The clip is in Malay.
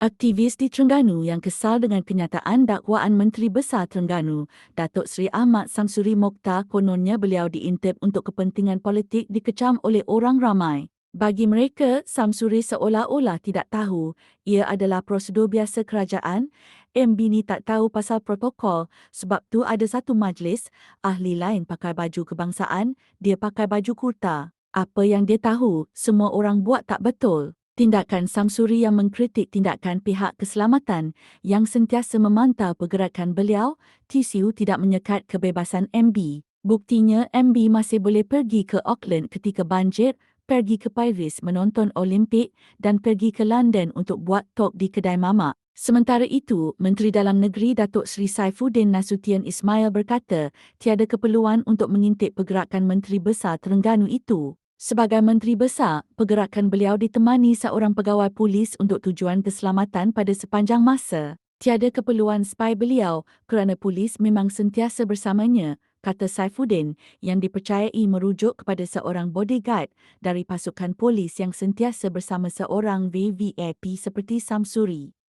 Aktivis di Terengganu yang kesal dengan kenyataan dakwaan Menteri Besar Terengganu, Datuk Seri Ahmad Samsuri Mokhtar kononnya beliau diintip untuk kepentingan politik dikecam oleh orang ramai. Bagi mereka, Samsuri seolah-olah tidak tahu ia adalah prosedur biasa kerajaan. MB ni tak tahu pasal protokol sebab tu ada satu majlis, ahli lain pakai baju kebangsaan, dia pakai baju kurta. Apa yang dia tahu, semua orang buat tak betul tindakan Samsuri yang mengkritik tindakan pihak keselamatan yang sentiasa memantau pergerakan beliau, TCU tidak menyekat kebebasan MB. Buktinya MB masih boleh pergi ke Auckland ketika banjir, pergi ke Paris menonton Olimpik dan pergi ke London untuk buat talk di kedai mamak. Sementara itu, Menteri Dalam Negeri Datuk Seri Saifuddin Nasution Ismail berkata tiada keperluan untuk mengintip pergerakan Menteri Besar Terengganu itu. Sebagai Menteri Besar, pergerakan beliau ditemani seorang pegawai polis untuk tujuan keselamatan pada sepanjang masa. Tiada keperluan spy beliau kerana polis memang sentiasa bersamanya, kata Saifuddin yang dipercayai merujuk kepada seorang bodyguard dari pasukan polis yang sentiasa bersama seorang VVIP seperti Samsuri.